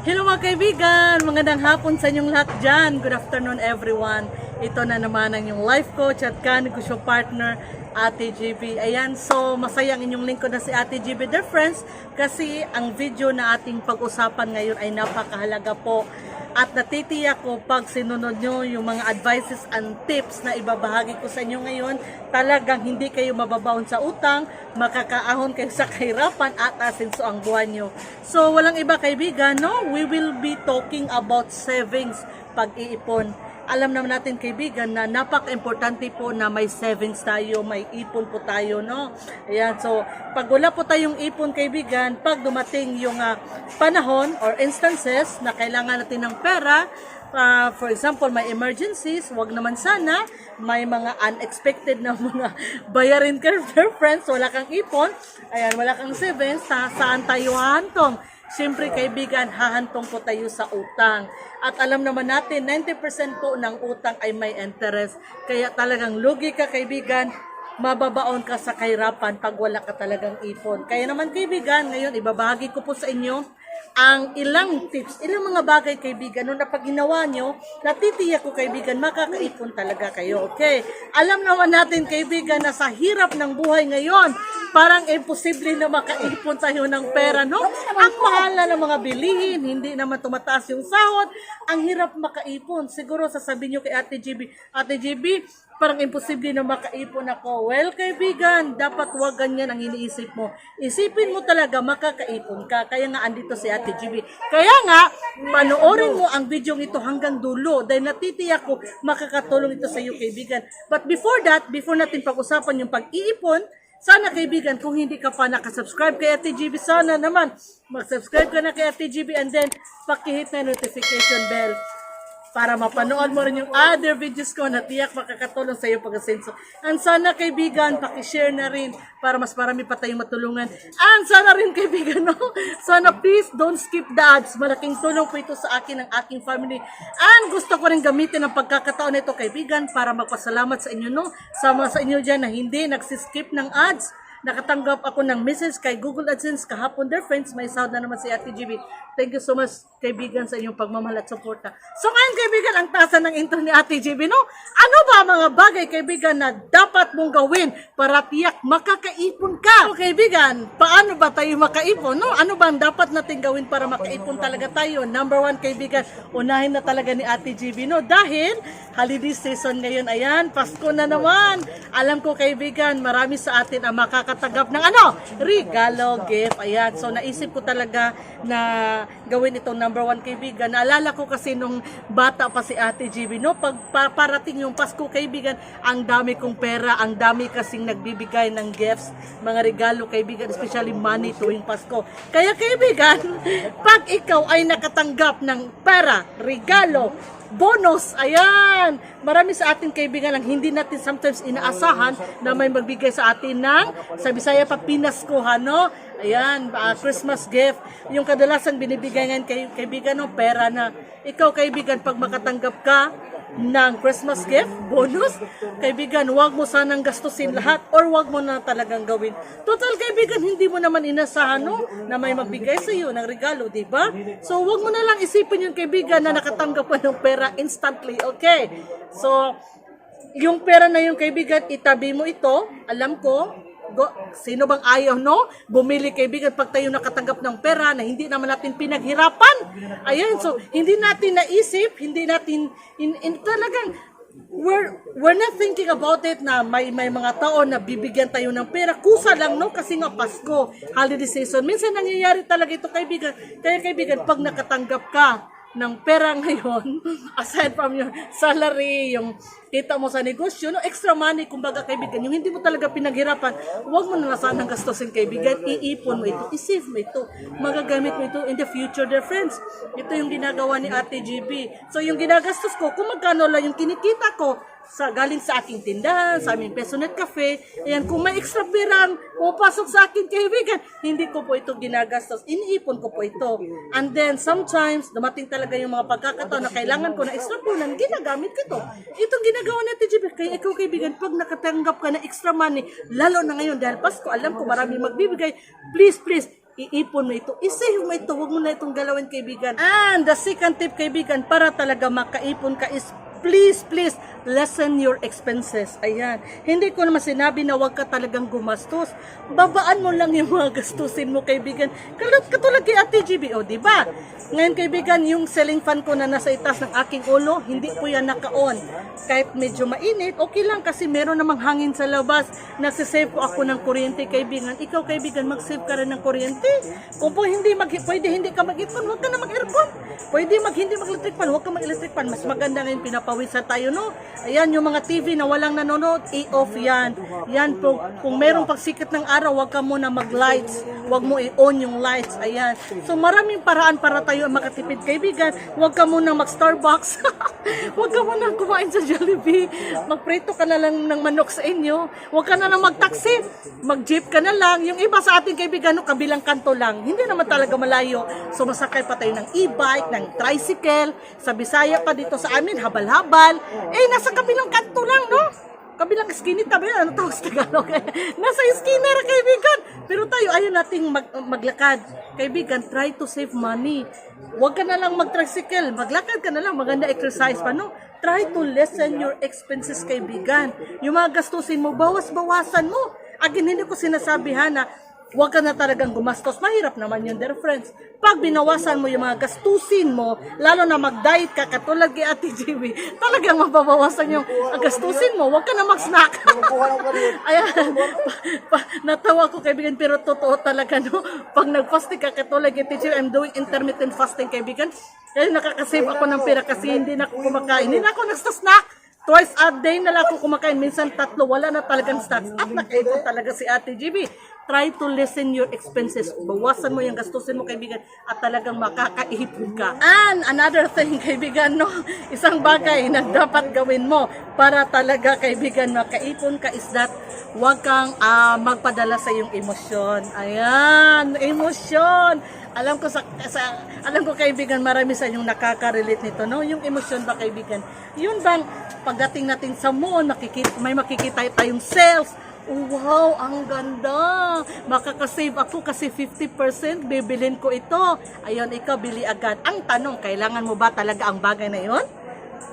Hello mga kaibigan! Magandang hapon sa inyong lahat dyan. Good afternoon everyone. Ito na naman ang inyong life coach at kanegosyo partner, Ate GB. Ayan, so masaya ang inyong lingkod na si Ate GB, dear friends, kasi ang video na ating pag-usapan ngayon ay napakahalaga po. At natitiyak ko pag sinunod nyo yung mga advices and tips na ibabahagi ko sa inyo ngayon, talagang hindi kayo mababaon sa utang, makakaahon kayo sa kahirapan at asinso ang buwan nyo. So walang iba kaibigan, no? We will be talking about savings pag-iipon. Alam naman natin kaibigan na napaka-importante po na may savings tayo, may ipon po tayo, no? Ayan, so pag wala po tayong ipon kaibigan, pag dumating yung ah, panahon or instances na kailangan natin ng pera, ah, for example, may emergencies, wag naman sana, may mga unexpected na mga bayarin ka, friends, wala kang ipon, ayan, wala kang savings, sa saan tayo hahantong? Siyempre kaibigan, hahantong po tayo sa utang. At alam naman natin, 90% po ng utang ay may interest. Kaya talagang lugi ka kaibigan, mababaon ka sa kahirapan pag wala ka talagang ipon. Kaya naman kaibigan, ngayon ibabahagi ko po sa inyo ang ilang tips, ilang mga bagay kaibigan, no, na pag ginawa nyo, natitiyak ko kaibigan, makakaipon talaga kayo, okay? Alam naman natin kaibigan na sa hirap ng buhay ngayon, parang imposible na makaipon tayo ng pera, no? Ang mahal na ng mga bilihin, hindi naman tumataas yung sahod, ang hirap makaipon. Siguro sasabihin nyo kay Ate GB, Ate GB, parang imposible na makaipon ako. Well, kaibigan, dapat wag ganyan ang iniisip mo. Isipin mo talaga makakaipon ka. Kaya nga andito si Ate GB. Kaya nga, panoorin mo ang video ito hanggang dulo dahil natitiyak ko makakatulong ito sa iyo, kaibigan. But before that, before natin pag-usapan yung pag-iipon, sana kaibigan, kung hindi ka pa nakasubscribe kay Ate GB, sana naman mag-subscribe ka na kay Ate GB and then pakihit na notification bell para mapanood mo rin yung other videos ko na tiyak makakatulong sa iyo pag-asenso. And sana kaibigan, pakishare na rin para mas marami pa tayong matulungan. And sana rin kaibigan, no? Sana please don't skip the ads. Malaking tulong po ito sa akin ng aking family. And gusto ko rin gamitin ang pagkakataon na ito kaibigan para magpasalamat sa inyo, no? Sama sa inyo dyan na hindi nagsiskip ng ads. Nakatanggap ako ng message kay Google AdSense kahapon. Dear friends, may sound na naman si Ate GB. Thank you so much, kaibigan, sa inyong pagmamahal at suporta. So ngayon, kaibigan, ang tasa ng intro ni Ate GB, no? Ano ba mga bagay, kaibigan, na dapat mong gawin para tiyak makakaipon ka? So, kaibigan, paano ba tayo makaipon, no? Ano ba ang dapat natin gawin para makaipon talaga tayo? Number one, kaibigan, unahin na talaga ni Ate GB, no? Dahil, holiday season ngayon, ayan, Pasko na naman. Alam ko, kaibigan, marami sa atin ang makakatagap ng ano? Regalo, gift, ayan. So, naisip ko talaga na gawin itong number one kaibigan. Naalala ko kasi nung bata pa si Ate GB, no? Pag pa- parating yung Pasko kaibigan, ang dami kong pera, ang dami kasing nagbibigay ng gifts, mga regalo kaibigan, especially money tuwing Pasko. Kaya kaibigan, pag ikaw ay nakatanggap ng pera, regalo, bonus, ayan! Marami sa ating kaibigan lang hindi natin sometimes inaasahan na may magbigay sa atin ng sa Bisaya pa pinaskuhan, no? Ayan, ah, Christmas gift. Yung kadalasan binibigay ngayon kay kaibigan no, pera na. Ikaw kaibigan, pag makatanggap ka ng Christmas gift, bonus, kaibigan, wag mo sanang gastusin lahat or wag mo na talagang gawin. Total kaibigan, hindi mo naman inasahan no, na may magbigay sa iyo ng regalo, di ba? So wag mo na lang isipin yung kaibigan na nakatanggap ka ng pera instantly, okay? So, yung pera na yung kaibigan, itabi mo ito, alam ko, go, sino bang ayaw, no? Bumili kaibigan pag tayo nakatanggap ng pera na hindi naman natin pinaghirapan. Ayan, so hindi natin naisip, hindi natin, in, in, talagang, we're, we're not thinking about it na may, may mga tao na bibigyan tayo ng pera. Kusa lang, no? Kasi nga Pasko, holiday season. Minsan nangyayari talaga ito, kaibigan. Kaya kaibigan, pag nakatanggap ka, ng pera ngayon, aside from your salary, yung kita mo sa negosyo, no, extra money, kumbaga kaibigan, yung hindi mo talaga pinaghirapan, huwag mo na sanang gastusin kaibigan, iipon mo ito, isave mo ito, magagamit mo ito in the future, dear friends. Ito yung ginagawa ni Ate GB. So yung ginagastos ko, kung magkano lang yung kinikita ko, sa galing sa aking tindahan, sa aming Pesonet Cafe. Ayan, kung may extra pirang pupasok sa akin kaibigan, hindi ko po ito ginagastos. Iniipon ko po ito. And then, sometimes, dumating talaga yung mga pagkakataon na kailangan ko ng extra punan, ginagamit ko ito. Itong ginagawa natin, JB, kaya ikaw kaibigan, pag nakatanggap ka ng extra money, lalo na ngayon, dahil Pasko, alam ko marami magbibigay, please, please, iipon mo ito. I-save mo ito. Huwag mo na itong galawin, kaibigan. And the second tip, kaibigan, para talaga makaipon ka is please, please, lessen your expenses. Ayan. Hindi ko naman sinabi na huwag ka talagang gumastos. Babaan mo lang yung mga gastusin mo, kaibigan. Katulad, kay Ate GB, o, di ba? Ngayon, kaibigan, yung selling fan ko na nasa itas ng aking ulo, hindi po yan naka-on. Kahit medyo mainit, okay lang kasi meron namang hangin sa labas. Nagsisave ko ako ng kuryente, kaibigan. Ikaw, kaibigan, mag-save ka rin ng kuryente. Kung po hindi mag pwede hindi ka mag-aircon, huwag ka na mag-aircon. Pwede mag hindi mag-electric fan, huwag ka mag-electric fan. Mas maganda ngayon pinapawisan tayo, no? Ayan, yung mga TV na walang nanonood, i-off yan. Yan po, kung merong pagsikit ng araw, huwag ka muna mag-lights. Huwag mo i-on yung lights. Ayan. So maraming paraan para tayo makatipid kaibigan. Huwag ka muna mag-Starbucks. huwag ka muna kumain sa Jollibee. Magprito ka na lang ng manok sa inyo. Huwag ka na lang mag-taxi. Mag-jeep ka na lang. Yung iba sa ating kaibigan, no, kabilang kanto lang. Hindi naman talaga malayo. So masakay pa tayo ng e-bike, ng tricycle. Sa Bisaya pa dito sa amin, habal-habal. Eh, nasa kabilang kanto lang, no? kabilang skinita ba yan? Ano tawag sa Tagalog? Nasa skinner, kaibigan. Pero tayo, ayaw nating mag, maglakad. Kaibigan, try to save money. Huwag ka na lang mag-tricycle. Maglakad ka na lang. Maganda exercise pa, no? Try to lessen your expenses, kaibigan. Yung mga gastusin mo, bawas-bawasan mo. Again, hindi ko sinasabi ha na Huwag ka na talagang gumastos. Mahirap naman yun, dear friends. Pag binawasan mo yung mga gastusin mo, lalo na mag-diet ka, katulad kay Ate Jimmy, talagang mababawasan yung gastusin mo. Huwag ka na mag-snack. Ayan. Pa, pa, natawa ko, kaibigan, pero totoo talaga, no? Pag nag-fasting ka, katulad kay Ate Jimmy, I'm doing intermittent fasting, kaibigan. Kaya nakakasave ako ng pera kasi hindi na ako kumakain. Hindi na ako nagsasnack. Twice a day na lang ako kumakain. Minsan tatlo, wala na talagang stocks. At nakaipon talaga si Ate GB. Try to lessen your expenses. Bawasan mo yung gastusin mo, kaibigan, at talagang makakaipon ka. And another thing, kaibigan, no? Isang bagay na dapat gawin mo para talaga, kaibigan, makaipon ka is that huwag kang ah, magpadala sa iyong emosyon. Ayan, emosyon. Alam ko sa, sa alam ko kaibigan marami sa inyong nakaka-relate nito no yung emosyon ba kaibigan yun bang pagdating natin sa mall makikita may makikita tayong sales Oh, wow, ang ganda. Makakasave ako kasi 50% bibilin ko ito. Ayun, ikaw bili agad. Ang tanong, kailangan mo ba talaga ang bagay na yon?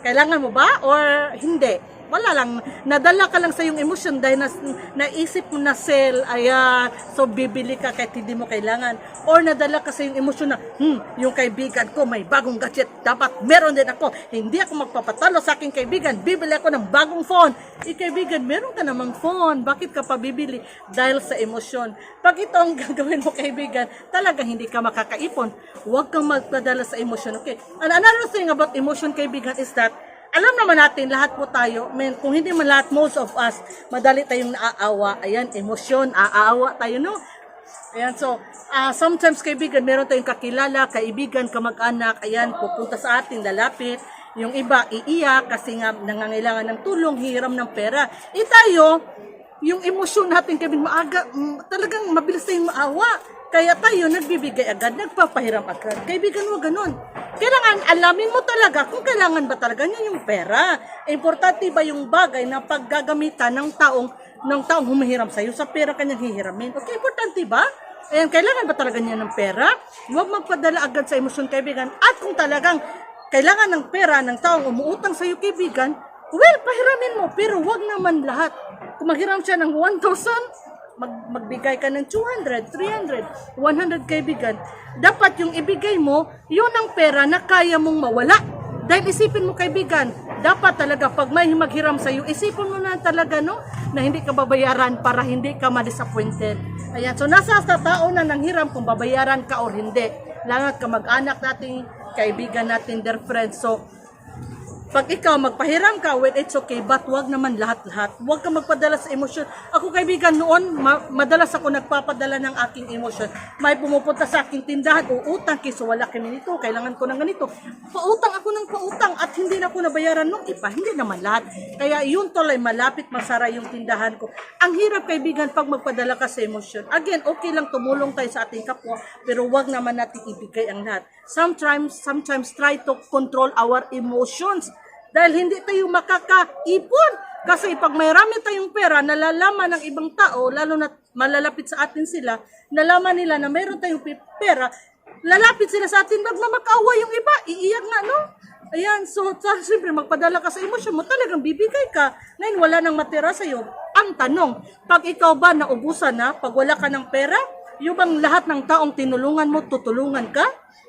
Kailangan mo ba or hindi? Wala lang. Nadala ka lang sa yung emosyon dahil nas, naisip mo na sell, ayan, so bibili ka kahit hindi mo kailangan. Or nadala ka sa yung emosyon na, hmm, yung kaibigan ko may bagong gadget, dapat meron din ako. Hindi ako magpapatalo sa aking kaibigan, bibili ako ng bagong phone. Eh meron ka namang phone, bakit ka pa bibili? Dahil sa emosyon. Pag ito ang gagawin mo kaibigan, talagang hindi ka makakaipon. Huwag kang magpadala sa emosyon, okay? And another thing about emotion kaibigan is that, alam naman natin, lahat po tayo, men, kung hindi man lahat, most of us, madali tayong naaawa. Ayan, emosyon, aawa tayo, no? Ayan, so, ah, sometimes kaibigan, meron tayong kakilala, kaibigan, kamag-anak, ayan, pupunta sa atin, lalapit. Yung iba, iiyak kasi nga nangangailangan ng tulong, hiram ng pera. E tayo, yung emosyon natin, kaibigan, maaga, mm, talagang mabilis tayong maawa. Kaya tayo nagbibigay agad, nagpapahiram agad. Kaibigan mo ganun. Kailangan alamin mo talaga kung kailangan ba talaga niya yung pera. Importante ba yung bagay na paggagamitan ng taong ng taong humihiram sa'yo sa pera kanyang hihiramin. Okay, importante ba? Ayan, kailangan ba talaga niya ng pera? Huwag magpadala agad sa emosyon, kaibigan. At kung talagang kailangan ng pera ng taong umuutang sa'yo, kaibigan, well, pahiramin mo. Pero wag naman lahat. Kung maghiram siya ng 1,000, mag, magbigay ka ng 200, 300, 100 kaibigan, dapat yung ibigay mo, yun ang pera na kaya mong mawala. Dahil isipin mo kaibigan, dapat talaga pag may maghiram sa iyo, isipin mo na talaga no, na hindi ka babayaran para hindi ka ma-disappointed. Ayan, so nasa sa tao na nang hiram kung babayaran ka or hindi. Langat ka mag-anak natin, kaibigan natin, dear friends. So, pag ikaw magpahiram ka, well, it's okay, but wag naman lahat-lahat. Huwag ka magpadala sa emosyon. Ako kaibigan, noon, ma- madalas ako nagpapadala ng aking emosyon. May pumupunta sa aking tindahan, uutang, kiso wala kami nito, kailangan ko ng ganito. Pautang ako ng pautang at hindi na ako nabayaran nung iba. Hindi naman lahat. Kaya yun tuloy, malapit masara yung tindahan ko. Ang hirap kaibigan pag magpadala ka sa emosyon. Again, okay lang tumulong tayo sa ating kapwa, pero wag naman natin ibigay ang lahat. Sometimes, sometimes try to control our emotions. Dahil hindi tayo makakaipon. Kasi pag may tayong pera, nalalaman ng ibang tao, lalo na malalapit sa atin sila, nalaman nila na mayroon tayong pera, lalapit sila sa atin, magmamakaawa yung iba, iiyak na, no? Ayan, so, sa, siyempre, magpadala ka sa emosyon mo, talagang bibigay ka. Ngayon, wala nang matira sa'yo. Ang tanong, pag ikaw ba naubusan na, pag wala ka ng pera, yung bang lahat ng taong tinulungan mo, tutulungan ka?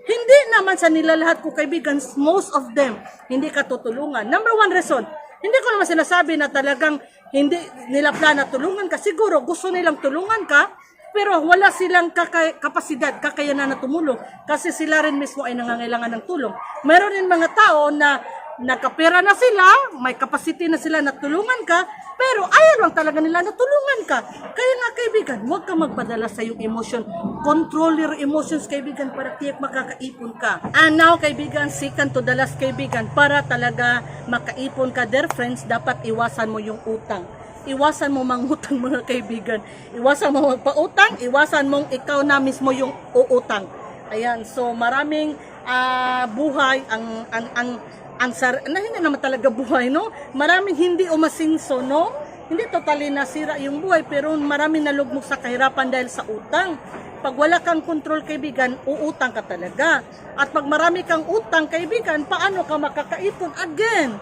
Hindi naman sa nila lahat ko kaibigan, most of them, hindi ka tutulungan. Number one reason, hindi ko naman sinasabi na talagang hindi nila plana tulungan ka. Siguro gusto nilang tulungan ka, pero wala silang kaka- kapasidad, kakayanan na tumulong kasi sila rin mismo ay nangangailangan ng tulong. Meron din mga tao na nakapera na sila, may capacity na sila na tulungan ka, pero ayaw lang talaga nila na tulungan ka. Kaya nga kaibigan, huwag ka magpadala sa iyong emotion. Control your emotions kaibigan para tiyak makakaipon ka. And now kaibigan, second to the last kaibigan, para talaga makaipon ka, dear friends, dapat iwasan mo yung utang iwasan mo mangutang mga kaibigan. Iwasan mo magpautang, iwasan mong ikaw na mismo yung uutang. Ayan, so maraming ah, buhay ang ang ang ang sar na hindi naman talaga buhay, no? Maraming hindi umasinso, no? Hindi totally nasira yung buhay, pero maraming nalugmok sa kahirapan dahil sa utang. Pag wala kang control, kaibigan, uutang ka talaga. At pag marami kang utang, kaibigan, paano ka makakaipon again?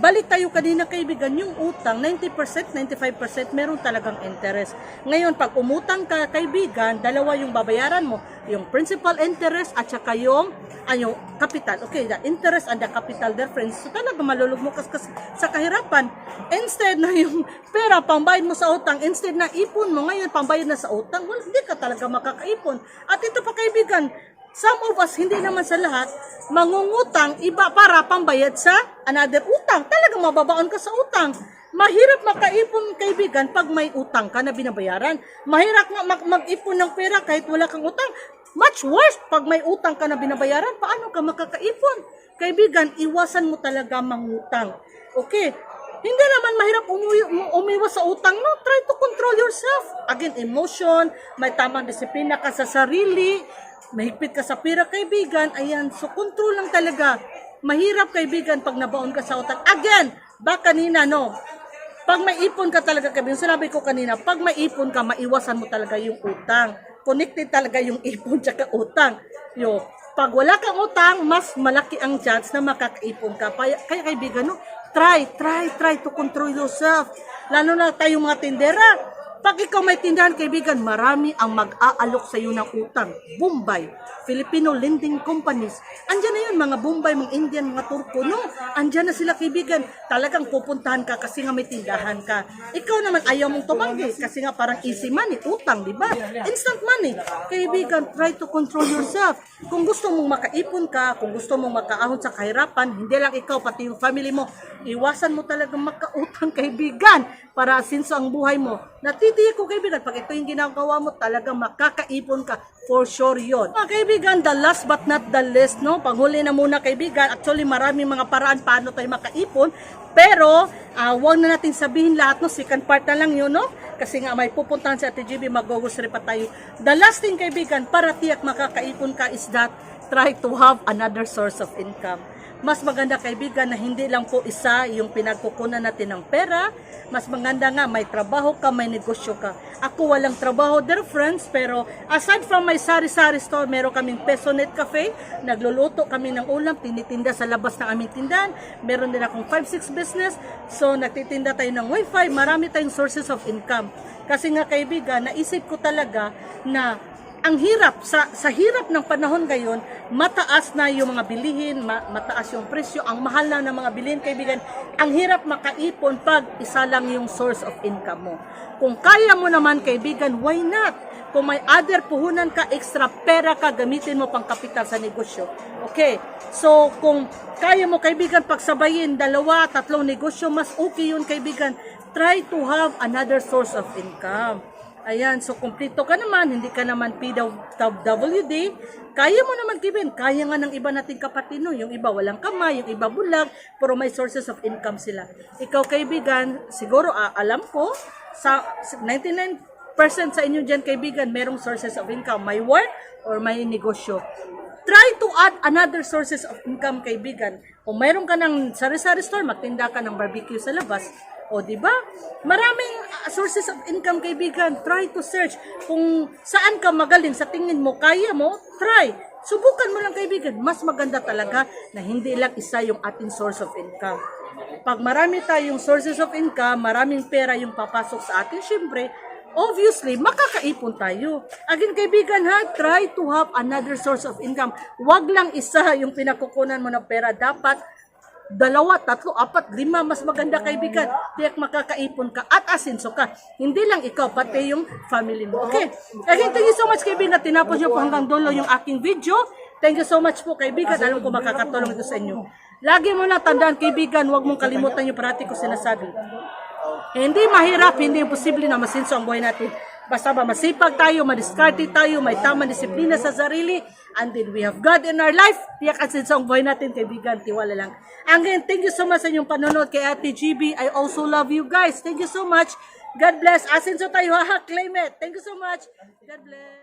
Balik tayo kanina kaibigan, yung utang, 90%, 95% meron talagang interest. Ngayon, pag umutang ka kaibigan, dalawa yung babayaran mo, yung principal interest at saka yung ano, capital. Okay, the interest and the capital difference. So talaga malulugmok ka sa kahirapan. Instead na yung pera pambayad mo sa utang, instead na ipon mo ngayon pambayad na sa utang, well, hindi ka talaga makakaipon. At ito pa kaibigan, Some of us, hindi naman sa lahat, mangungutang iba para pambayad sa another utang. Talagang mababaon ka sa utang. Mahirap makaipon, kaibigan, pag may utang ka na binabayaran. Mahirap mag- mag-ipon ng pera kahit wala kang utang. Much worse, pag may utang ka na binabayaran, paano ka makakaipon? Kaibigan, iwasan mo talaga mangutang. Okay, hindi naman mahirap umuwi, um- umiwas sa utang, no? Try to control yourself. Again, emotion, may tamang disiplina ka sa sarili, mahigpit ka sa pera, kaibigan, ayan, so control lang talaga. Mahirap, kaibigan, pag nabaon ka sa utang. Again, ba kanina, no? Pag may ipon ka talaga, kaibigan, sinabi ko kanina, pag may ipon ka, maiwasan mo talaga yung utang. Connected talaga yung ipon tsaka utang. Yo, pag wala kang utang, mas malaki ang chance na makakaipon ka. Kaya, kaya kaibigan, no? Try, try, try to control yourself. Lalo na tayong mga tindera. Pag ikaw may tindahan, kaibigan, marami ang mag-aalok sa iyo ng utang. Bombay, Filipino lending companies. Andyan na yun, mga Bombay, mga Indian, mga Turko. No, andyan na sila, kaibigan. Talagang pupuntahan ka kasi nga may tindahan ka. Ikaw naman, ayaw mong tumanggi kasi nga parang easy money, utang, di ba? Instant money. Kaibigan, try to control yourself. Kung gusto mong makaipon ka, kung gusto mong makaahon sa kahirapan, hindi lang ikaw, pati yung family mo, iwasan mo talaga makautang, kaibigan, para sinso ang buhay mo. Natitiyak ko, kaibigan, pag ito yung ginagawa mo, talagang makakaipon ka. For sure yon. Mga kaibigan, the last but not the least, no? Panghuli na muna, kaibigan. Actually, maraming mga paraan paano tayo makaipon. Pero, ah, wag na natin sabihin lahat, no? Second part na lang yun, no? Kasi nga may pupuntahan sa TGB, mag-grocery pa tayo. The last thing, kaibigan, para tiyak makakaipon ka is that try to have another source of income. Mas maganda kaibigan na hindi lang po isa yung pinagkukunan natin ng pera. Mas maganda nga may trabaho ka, may negosyo ka. Ako walang trabaho, dear friends, pero aside from my sari-sari store, meron kaming Pesonet Cafe. Nagluluto kami ng ulam, tinitinda sa labas ng aming tindahan. Meron din akong 5-6 business. So nagtitinda tayo ng wifi, marami tayong sources of income. Kasi nga kaibigan, naisip ko talaga na ang hirap sa sa hirap ng panahon ngayon, mataas na yung mga bilihin, ma- mataas yung presyo, ang mahal na ng mga bilihin kaibigan. Ang hirap makaipon pag isa lang yung source of income mo. Kung kaya mo naman kaibigan, why not? Kung may other puhunan ka, extra pera ka, gamitin mo pang kapital sa negosyo. Okay. So, kung kaya mo kaibigan pagsabayin dalawa, tatlong negosyo, mas okay yun kaibigan. Try to have another source of income. Ayan, so kumplito ka naman, hindi ka naman PWD. Kaya mo naman, Kevin. Kaya nga ng iba nating kapatid, no? Yung iba walang kamay, yung iba bulag, pero may sources of income sila. Ikaw, kaibigan, siguro ah, alam ko, sa 99% sa inyo dyan, kaibigan, merong sources of income. May work or may negosyo. try to add another sources of income, kaibigan. Kung mayroon ka ng sari-sari store, magtinda ka ng barbecue sa labas. O, di ba? Maraming uh, sources of income, kaibigan. Try to search. Kung saan ka magaling, sa tingin mo, kaya mo, try. Subukan mo lang, kaibigan. Mas maganda talaga na hindi lang isa yung ating source of income. Pag marami tayong sources of income, maraming pera yung papasok sa atin, syempre, obviously, makakaipon tayo. Again, kaibigan ha, try to have another source of income. Huwag lang isa yung pinakukunan mo ng pera. Dapat dalawa, tatlo, apat, lima, mas maganda kaibigan. Tiyak makakaipon ka at asinso ka. Hindi lang ikaw, pati yung family mo. Okay? Again, thank you so much kaibigan. Tinapos niyo po hanggang dulo yung aking video. Thank you so much po kaibigan. Alam ko makakatulong ito sa inyo. Lagi mo na tandaan kaibigan, huwag mong kalimutan yung parati ko sinasabi. Hindi mahirap, hindi imposible na masinso ang buhay natin. Basta ba masipag tayo, madiskarte tayo, may tamang disiplina sa sarili, and then we have God in our life, tiyak at sinso ang buhay natin, kaibigan, tiwala lang. Again, thank you so much sa inyong panonood kay Ate GB. I also love you guys. Thank you so much. God bless. Asinso tayo, ha? Claim it. Thank you so much. God bless.